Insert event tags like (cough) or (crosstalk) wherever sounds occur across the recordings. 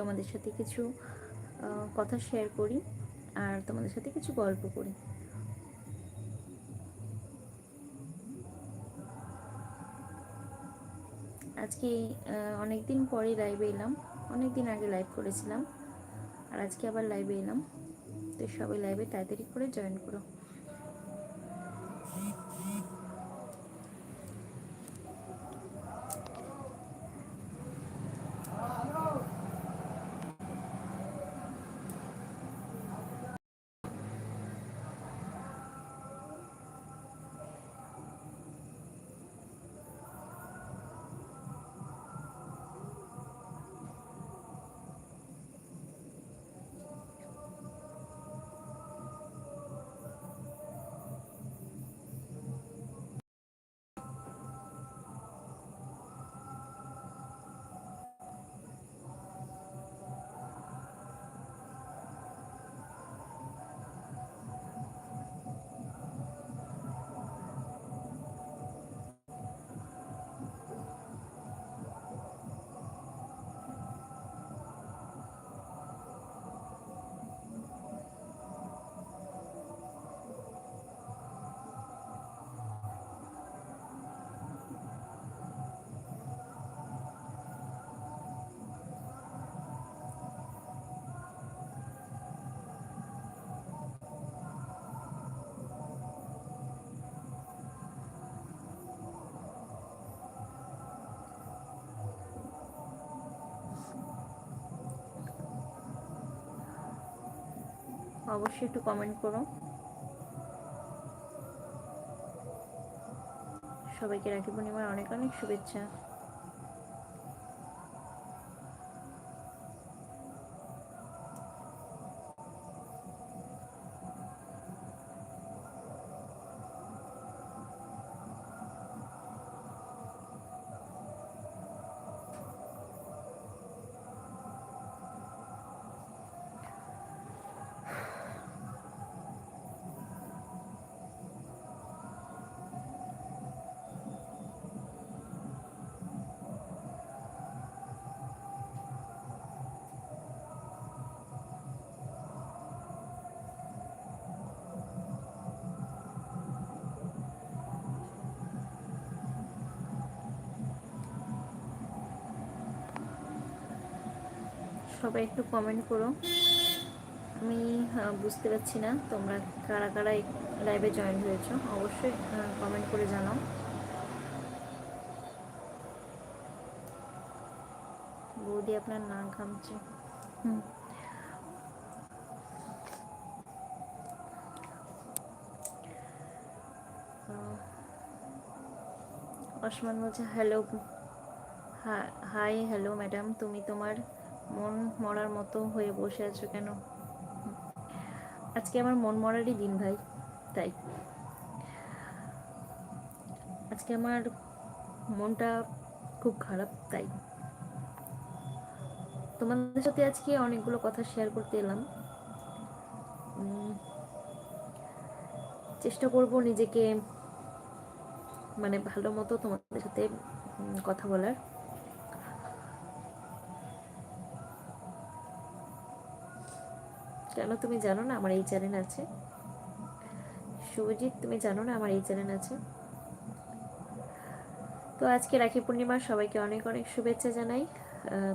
তোমাদের সাথে কিছু কথা শেয়ার করি আর তোমাদের সাথে কিছু গল্প করি। আজকে অনেক দিন পরে লাইভে এলাম অনেক দিন আগে লাইভ করেছিলাম, আর আজকে আবার লাইভে এলাম। তো সবাই লাইভে তাড়াতাড়ি করে জয়েন করো। অবশ্যই একটু কমেন্ট করো। সবাইকে রাখি পূর্ণিমার অনেক অনেক শুভেচ্ছা। সবাই একটু কমেন্ট করো। আমি বুঝতে পারছি না তোমরা কারা কারা লাইভে জয়েন হয়েছো। অবশ্যই কমেন্ট করে জানাও। বৌদি আপনার নাক ঘামছে। হুম। অসমান বলছে হ্যালো হাই হ্যালো ম্যাডাম তুমি তোমার মন মরার মতো হয়ে বসে আছো কেন? আজকে আমার মন মরারই দিন ভাই, তাই। আজকে আমার মনটা খুব খারাপ, তাই। তোমাদের সাথে আজকে অনেকগুলো কথা শেয়ার করতে এলাম। চেষ্টা করব নিজেকে মানে ভালো মতো তোমাদের সাথে কথা বলার। কেন তুমি জানো না আমার এই চ্যানেল আছে। শুভজিৎ, তুমি জানো না আমার এই চ্যানেল আছে। তো আজকে রাখি পূর্ণিমার সবাইকে অনেক অনেক শুভেচ্ছা জানাই।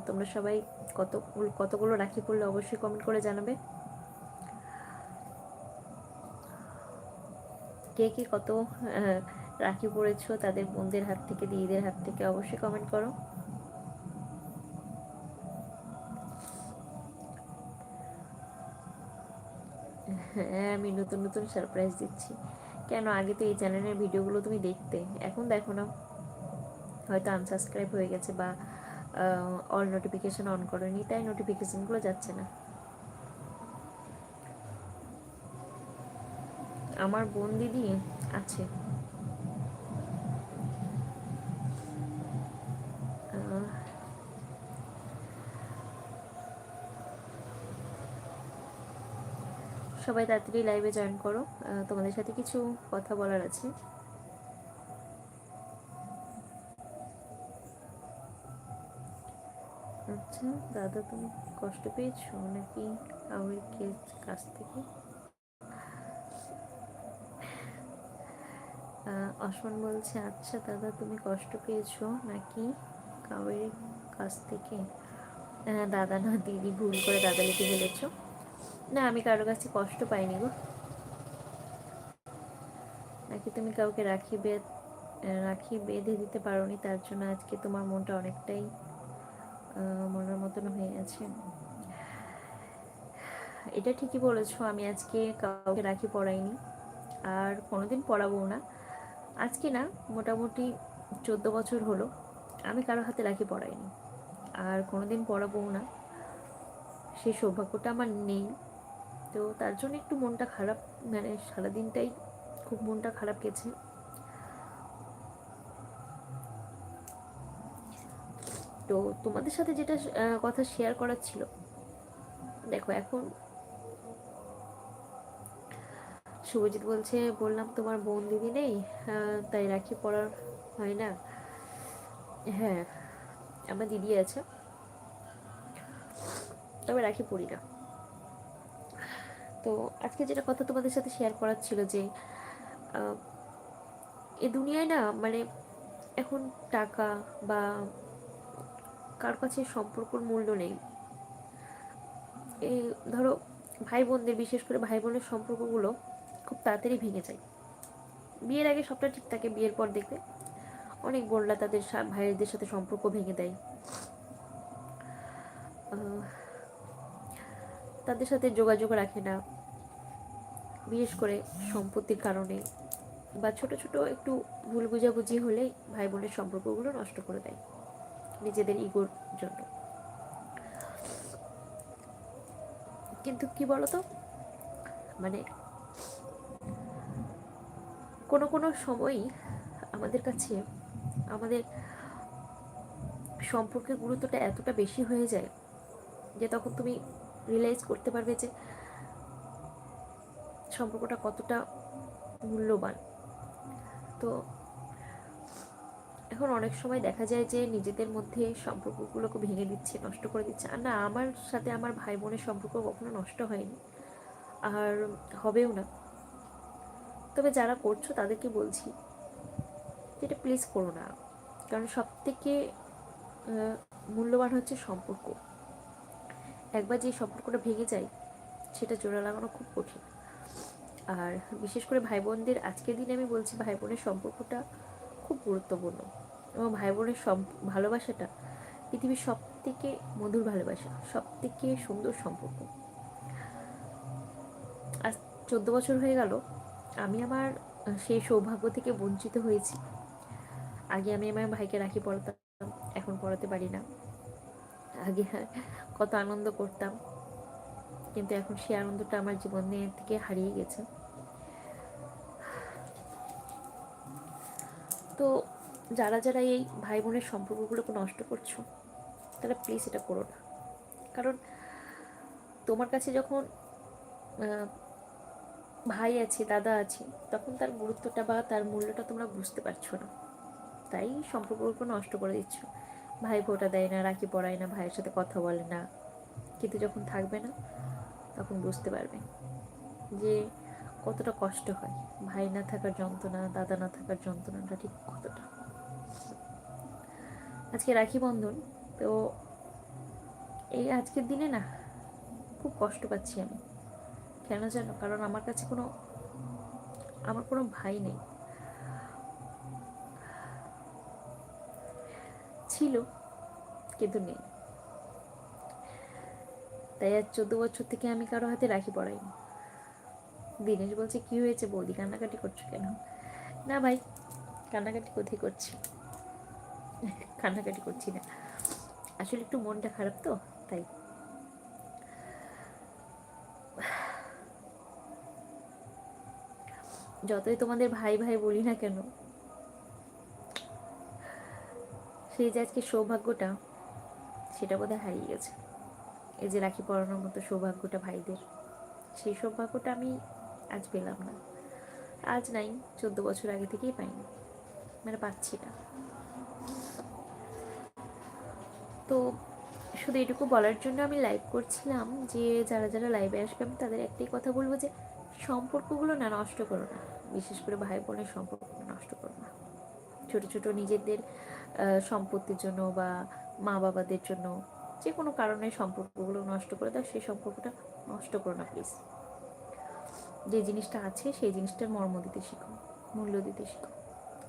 তোমরা সবাই কত, কতগুলো রাখি পড়লে অবশ্যই কমেন্ট করে জানাবে। কে কে কত রাখি পড়েছো, তাদের বোনদের হাত থেকে, দিদিদের হাত থেকে অবশ্যই কমেন্ট করো। হ্যাঁ আমি নতুন নতুন সারপ্রাইজ দিচ্ছি। কেন? আগে তো এই চ্যানেলের ভিডিওগুলো তুমি দেখতে। এখন দেখো না। হয়তো আনসাবস্ক্রাইব হয়ে গেছে বা অল নোটিফিকেশন অন করেনি, তাই নোটিফিকেশানগুলো যাচ্ছে না। আমার বোন দিদি আছে। সবাই তাড়াতাড়ি লাইভে জয়েন করো। তোমাদের সাথে কিছু কথা বলার আছে। আচ্ছা দাদা তুমি কষ্ট পেয়েছ নাকি কাউর কাছ থেকে? আহ, অসমান বলছে আচ্ছা দাদা তুমি কষ্ট পেয়েছ নাকি কাউয়ের কাছ থেকে? দাদা না দিদি ভুল করে দাদা লিখে ফেলেছো। না, আমি কারোর কাছে কষ্ট পাইনি গো। নাকি তুমি কাউকে রাখি রাখি বেঁধে দিতে পারোনি? তার জন্য আজকে তোমার মনটা অনেকটাই মনের মতন হয়ে আছে। এটা ঠিকই বলেছ, আমি আজকে কাউকে রাখি পড়াইনি আর কোনোদিন পড়াবো না। আজকে না, মোটামুটি চোদ্দ বছর হলো, আমি কারও হাতে রাখি পড়াইনি আর কোনোদিন পড়াবো না। সেই সৌভাগ্যটা আমার নেই। তো তার জন্য একটু মনটা খারাপ মানে সারাদিনটাই খুব মনটা খারাপ গেছে। তো তোমাদের সাথে যেটা কথা শেয়ার করার ছিল, দেখো এখন শুভজিৎ বলছে, বললাম তোমার বোন দিদি নেই তাই রাখি পড়ার হয় না। হ্যাঁ আমার দিদি আছে, তবে রাখি পড়ি না। তো আজকে যেটা কথা তোমাদের সাথে শেয়ার করার ছিল যে এ দুনিয়ায় না মানে এখন টাকা বা কার কাছে সম্পর্কর মূল্য নেই। এই ধরো ভাই বোনদের বিশেষ করে ভাই বোনের সম্পর্কগুলো খুব তাড়াতাড়ি ভেঙে যায়। বিয়ের আগে সবটা ঠিক থাকে, বিয়ের পর দেখবে অনেক বোনরা তাদের ভাইয়েরদের সাথে সম্পর্ক ভেঙে দেয়। তাদের সাথে যোগাযোগ রাখে না। বিশেষ করে সম্পত্তির কারণে বা ছোট ছোট একটু ভুল বুঝাবুঝি হলেই ভাই বোনের সম্পর্কগুলো নষ্ট করে দেয় নিজেদের ইগোর জন্য। কিন্তু কি বলতো? মানে কোনো কোনো সময়ই আমাদের কাছে আমাদের সম্পর্কের গুরুত্বটা এতটা বেশি হয়ে যায় যে তখন তুমি রিয়েলাইজ করতে পারবে যে সম্পর্কটা কতটা মূল্যবান। তো এখন অনেক সময় দেখা যায় যে নিজেদের মধ্যে সম্পর্কগুলোকে ভেঙে দিচ্ছে, নষ্ট করে দিচ্ছে। আর না, আমার সাথে আমার ভাই বোনের সম্পর্ক কখনো নষ্ট হয়নি। আর হবেও না। তবে যারা করছ তাদেরকে বলছি যেটা প্লিজ করো না। কারণ সব থেকে মূল্যবান হচ্ছে সম্পর্ক। একবার যে সম্পর্কটা ভেঙে যায়, সেটা জোড়া লাগানো খুব কঠিন। আর বিশেষ করে ভাই বোনদের আজকের দিনে আমি বলছি ভাই বোনের সম্পর্কটা খুব গুরুত্বপূর্ণ এবং ভাই বোনের ভালোবাসাটা পৃথিবীর সব থেকে মধুর ভালোবাসা সব থেকে সুন্দর সম্পর্ক। আজ চোদ্দ বছর হয়ে গেল, আমি আমার সেই সৌভাগ্য থেকে বঞ্চিত হয়েছি। আগে আমি আমার ভাইকে রাখি পড়াতাম, এখন পড়াতে পারি না। আগে কত আনন্দ করতাম। কিন্তু এখন সেই আনন্দটা আমার জীবনের থেকে হারিয়ে গেছে। তো যারা যারা এই ভাই বোনের সম্পর্কগুলোকে নষ্ট করছ তাহলে প্লিজ এটা করো না। কারণ তোমার কাছে যখন ভাই আছে, দাদা আছে, তখন তার গুরুত্বটা বা তার মূল্যটা তোমরা বুঝতে পারছ না। তাই সম্পর্কগুলো নষ্ট করে দিচ্ছ। ভাই ভোটা দেয় না, রাখি পড়ায় না, ভাইয়ের সাথে কথা বলে না। কিন্তু যখন থাকবে না তখন বুঝতে পারবে যে কতটা কষ্ট হয়। ভাই না থাকার যন্ত্রণা, দাদা না থাকার যন্ত্রণাটা ঠিক কতটা। আজকে রাখি বন্ধন, তো এই আজকের দিনে না খুব কষ্ট পাচ্ছি আমি। কেন জানো? কারণ আমার কাছে কোনো, আমার কোনো ভাই নেই। ছিল, কিন্তু নেই। তাই আর চোদ্দ বছর থেকে আমি কারও হাতে রাখি পড়াইনি। দিনেশ বলছে, কি হয়েছে বৌদি? কান্নাকাটি করছ কেন? না ভাই, কান্নাকাটি কোথায় করছি? (laughs) কান্নাকাটি করছি না। আসলে একটু মনটা খারাপ তো, তাই। যতই তোমাদের ভাই ভাই বলি না কেন, সেই যে আজকে সৌভাগ্যটা, সেটা বোধহয় হারিয়ে গেছে। এই যে রাখি পরানোর মতো সৌভাগ্যটা ভাইদের, সেই সৌভাগ্যটা আমি আজ পেলাম না। আজ নাই, চোদ্দ বছর আগে থেকেই পাইনি। মানে পাচ্ছি না। তো শুধু এটুকু বলার জন্য আমি লাইভ করছিলাম যে, যারা যারা লাইভে আসবে, আমি তাদের একটাই কথা বলব যে, সম্পর্কগুলো না নষ্ট করো না। বিশেষ করে ভাই বোনের সম্পর্ক নষ্ট করো না। ছোট ছোট নিজেদের সম্পত্তির জন্য বা মা বাবাদের জন্য যে কোনো কারণে সম্পর্কগুলো নষ্ট করে দাও সেই সম্পর্কটা নষ্ট করো না প্লিজ যে জিনিসটা আছে, সেই জিনিসটার মর্ম দিতে শিখো, মূল্য দিতে শিখো।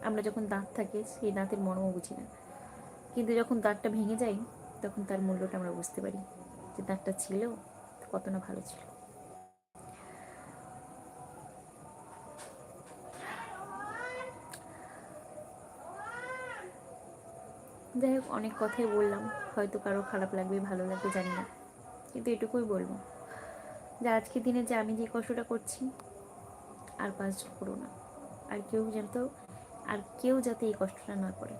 আমরা যখন দাঁত থাকে, সেই দাঁতের মর্ম বুঝি না। কিন্তু যখন দাঁতটা ভেঙে যায়, তখন তার মূল্যটা আমরা বুঝতে পারি যে দাঁতটা ছিল, কত না ভালো ছিল। যাই হোক, অনেক কথাই বললাম। হয়তো কারও খারাপ লাগবে, ভালো লাগবে, জানি না। কিন্তু এটুকুই বলব যে, আজকের দিনে যে আমি যে কষ্টটা করছি, আর পাঁচজন করো না। আর কেউ যেন তো, আর কেউ যাতে এই কষ্টটা না করে।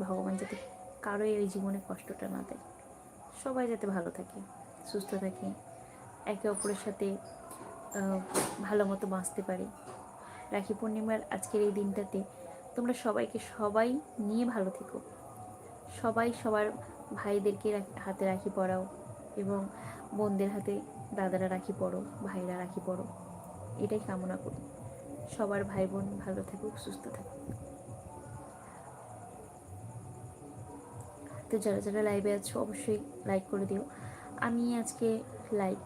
ভগবান যাতে কারও এই জীবনে কষ্টটা না দেয়। সবাই যাতে ভালো থাকে, সুস্থ থাকে, একে অপরের সাথে ভালো মতো বাঁচতে পারে। রাখি পূর্ণিমার আজকের এই দিনটাতে তোমরা সবাইকে সবাই নিয়ে ভালো থেকো। সবাই সবার ভাইদেরকে হাতে রাখি পরাও এবং বোনদের হাতে দাদারা রাখি পড়ো ভাইরা রাখি পড়ো এটাই কামনা করি। সবার ভাই বোন ভালো থাকুক, সুস্থ থাকুক। তো যারা যারা লাইভে আছো, অবশ্যই লাইক করে দিও। আমি আজকে লাইক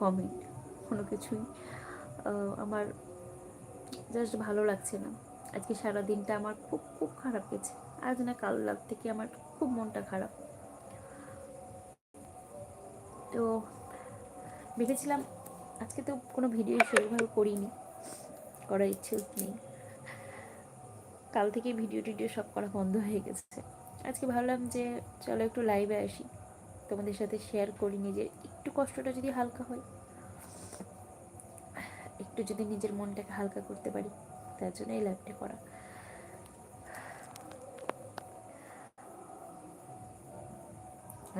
কমেন্ট কোনো কিছুই আমার জাস্ট ভালো লাগছে না। আজকে সারা দিনটা আমার খুব খুব খারাপ গেছে। আজ না কাল লাগ থেকে আমার খুব মনটা খারাপ। তো ভেবেছিলাম আজকে তো কোনো ভিডিও সেরকমভাবে করিনি, করার ইচ্ছে নেই। কাল থেকে ভিডিও টিডিও সব করা বন্ধ হয়ে গেছে। আজকে ভাবলাম যে চলো একটু লাইভে আসি, তোমাদের সাথে শেয়ার করি নিজের, একটু কষ্টটা যদি হালকা হয়, একটু যদি নিজের মনটাকে হালকা করতে পারি, তার জন্য এই লাইভটা করা।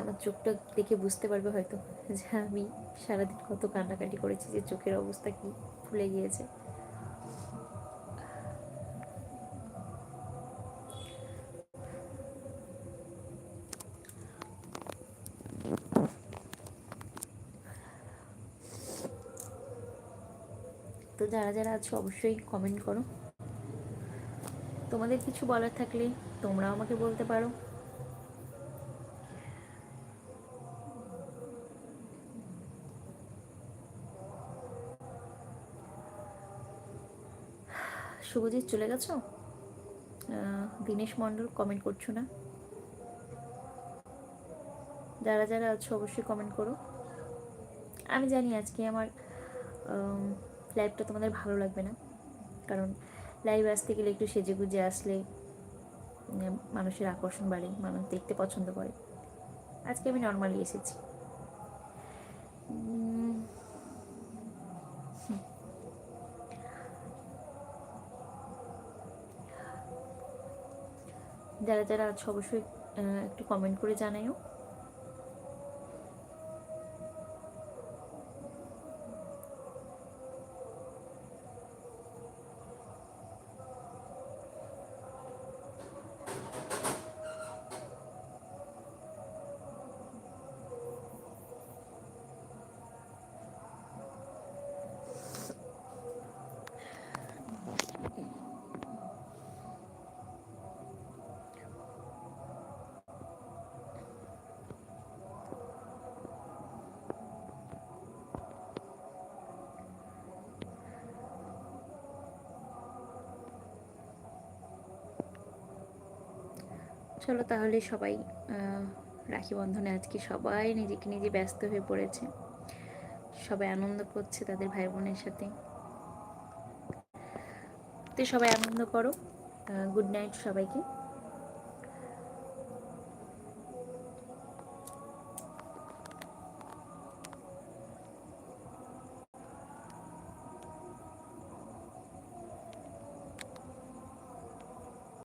আমার চোখটা দেখে বুঝতে পারবে হয়তো যে আমি সারাদিন কত কান্নাকাটি করেছি, যে চোখের অবস্থা কি ফুলে গিয়েছে। তো যারা যারা আছো অবশ্যই কমেন্ট করো। তোমাদের কিছু বলার থাকলে তোমরাও আমাকে বলতে পারো। শুভজিৎ, চলে গেছো? দীনেশ মণ্ডল কমেন্ট করছ না? যারা যারা আছো, অবশ্যই কমেন্ট করো। আমি জানি আজকে আমার লাইভটা তোমাদের ভালো লাগবে না। কারণ লাইভ আসতে গেলে একটু সেজে গুজে আসলে মানুষের আকর্ষণ বাড়ে, মানুষ দেখতে পছন্দ করে। আজকে আমি নর্মালি এসেছি। যারা যারা আছে অবশ্যই একটু কমেন্ট করে জানাইও। চলো তাহলে সবাই রাখি বন্ধনে আজকে সবাই নিজেকে নিজে ব্যস্ত হয়ে পড়েছে। সবাই আনন্দ করছে তাদের ভাই বোনের সাথে। তো সবাই আনন্দ করো। গুড নাইট সবাইকে।